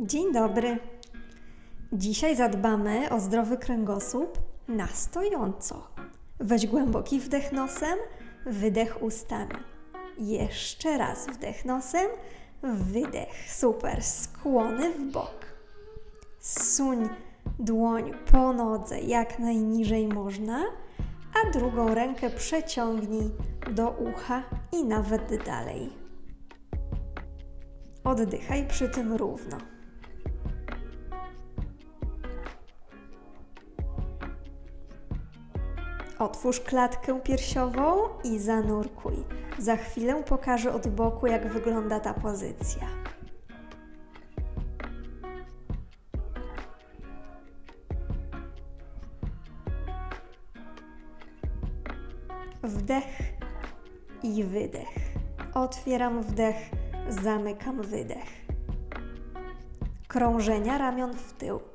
Dzień dobry. Dzisiaj zadbamy o zdrowy kręgosłup na stojąco. Weź głęboki wdech nosem, wydech ustami. Jeszcze raz wdech nosem, wydech. Super. Skłony w bok. Suń dłoń po nodze jak najniżej można, a drugą rękę przeciągnij do ucha i nawet dalej. Oddychaj przy tym równo. Otwórz klatkę piersiową i zanurkuj. Za chwilę pokażę od boku, jak wygląda ta pozycja. Wdech i wydech. Otwieram wdech, zamykam wydech. Krążenia ramion w tył.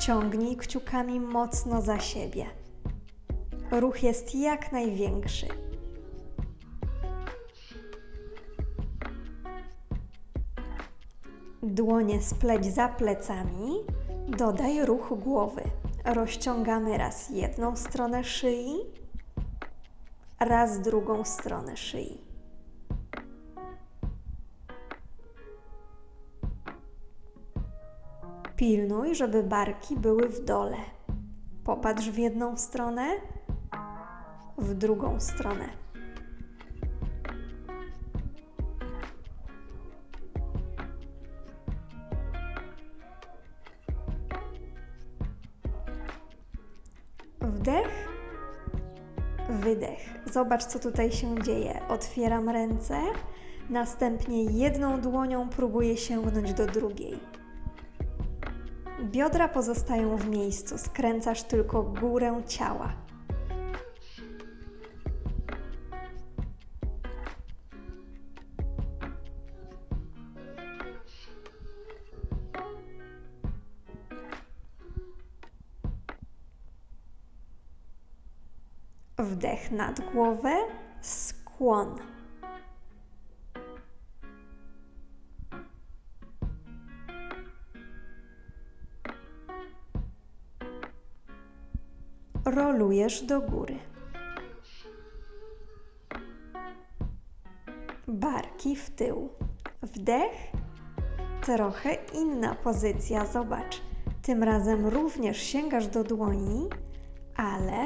Ciągnij kciukami mocno za siebie. Ruch jest jak największy. Dłonie spleć za plecami. Dodaj ruch głowy. Rozciągamy raz jedną stronę szyi, raz drugą stronę szyi. Pilnuj, żeby barki były w dole. Popatrz w jedną stronę, w drugą stronę. Wdech, wydech. Zobacz, co tutaj się dzieje. Otwieram ręce, następnie jedną dłonią próbuję sięgnąć do drugiej. Biodra pozostają w miejscu, skręcasz tylko górę ciała. Wdech nad głowę, skłon. Rolujesz do góry. Barki w tył. Wdech. Trochę inna pozycja, zobacz. Tym razem również sięgasz do dłoni, ale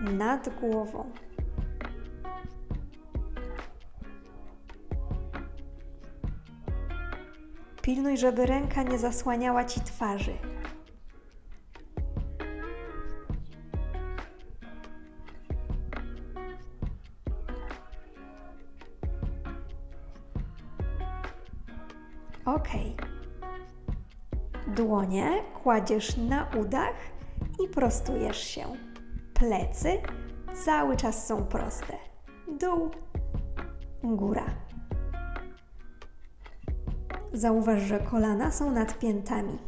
nad głową. Pilnuj, żeby ręka nie zasłaniała ci twarzy. Ok. Dłonie kładziesz na udach i prostujesz się. Plecy cały czas są proste. Dół, góra. Zauważ, że kolana są nad piętami.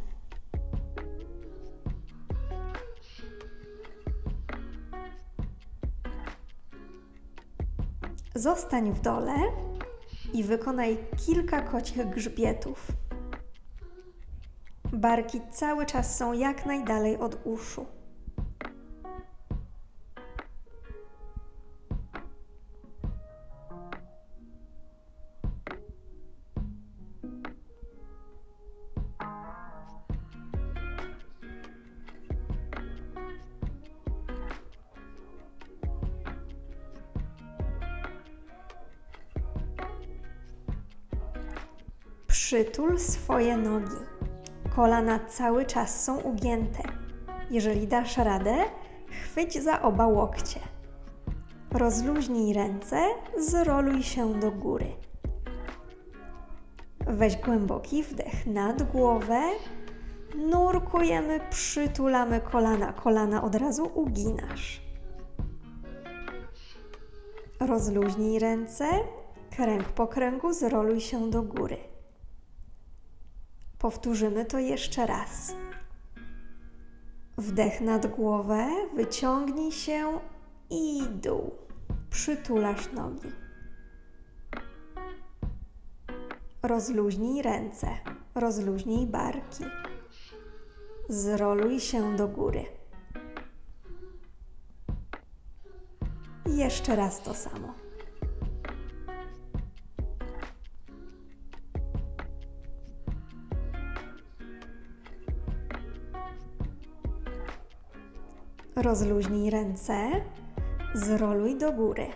Zostań w dole i wykonaj kilka kocich grzbietów. Barki cały czas są jak najdalej od uszu. Przytul swoje nogi. Kolana cały czas są ugięte. Jeżeli dasz radę, chwyć za oba łokcie. Rozluźnij ręce, zroluj się do góry. Weź głęboki wdech nad głowę. Nurkujemy, przytulamy kolana. Kolana od razu uginasz. Rozluźnij ręce, kręg po kręgu, zroluj się do góry. Powtórzymy to jeszcze raz. Wdech nad głowę, wyciągnij się i dół. Przytulasz nogi. Rozluźnij ręce, rozluźnij barki. Zroluj się do góry. Jeszcze raz to samo. Rozluźnij ręce, zroluj do góry.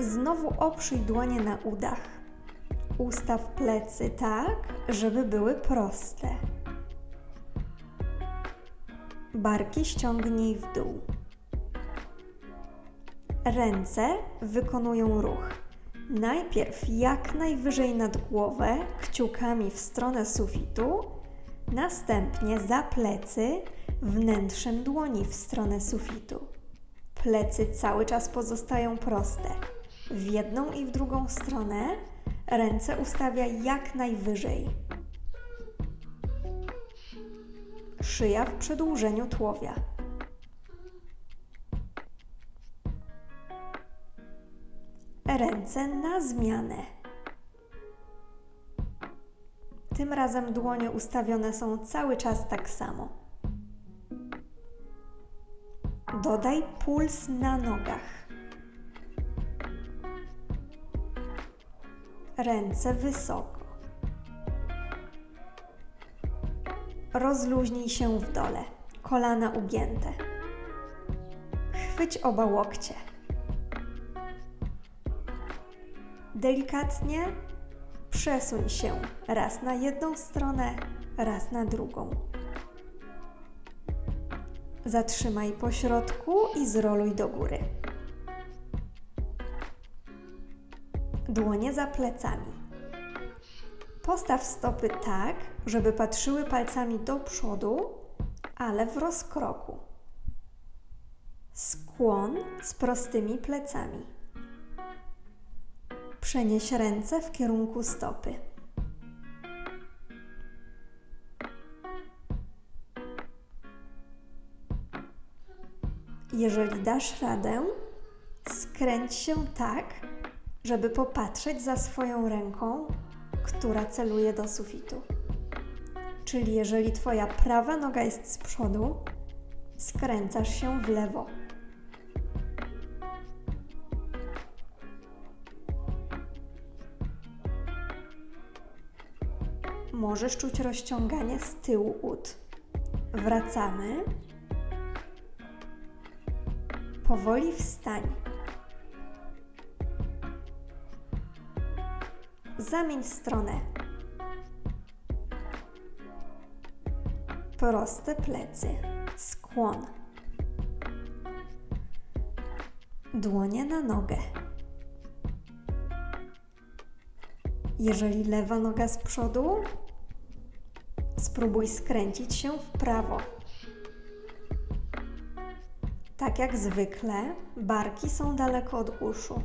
Znowu oprzyj dłonie na udach. Ustaw plecy tak, żeby były proste. Barki ściągnij w dół. Ręce wykonują ruch. Najpierw jak najwyżej nad głowę, kciukami w stronę sufitu, następnie za plecy, wnętrzem dłoni w stronę sufitu. Plecy cały czas pozostają proste. W jedną i w drugą stronę ręce ustawiaj jak najwyżej. Szyja w przedłużeniu tułowia. Ręce na zmianę. Tym razem dłonie ustawione są cały czas tak samo. Dodaj puls na nogach. Ręce wysoko. Rozluźnij się w dole, kolana ugięte. Chwyć oba łokcie. Delikatnie przesuń się raz na jedną stronę, raz na drugą. Zatrzymaj po środku i zroluj do góry. Dłonie za plecami. Postaw stopy tak, żeby patrzyły palcami do przodu, ale w rozkroku. Skłon z prostymi plecami. Przenieś ręce w kierunku stopy. Jeżeli dasz radę, skręć się tak, żeby popatrzeć za swoją ręką, która celuje do sufitu. Czyli jeżeli Twoja prawa noga jest z przodu, skręcasz się w lewo. Możesz czuć rozciąganie z tyłu ud. Wracamy. Powoli wstań. Zamień stronę. Proste plecy. Skłon. Dłonie na nogę. Jeżeli lewa noga z przodu, spróbuj skręcić się w prawo. Tak jak zwykle, barki są daleko od uszu.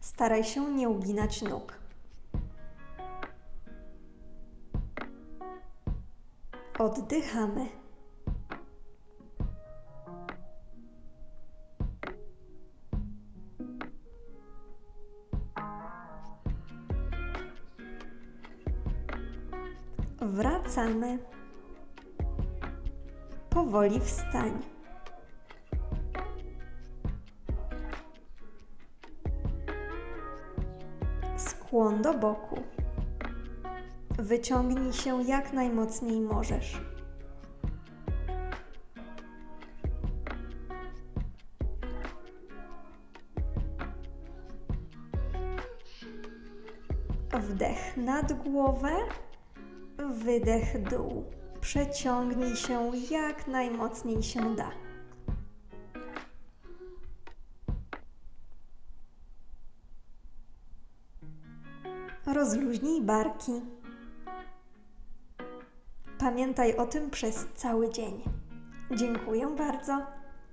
Staraj się nie uginać nóg. Oddychamy. Wracamy. Powoli wstań. Skłon do boku. Wyciągnij się jak najmocniej możesz. Wdech nad głowę, wydech dół. Przeciągnij się jak najmocniej się da. Rozluźnij barki. Pamiętaj o tym przez cały dzień. Dziękuję bardzo.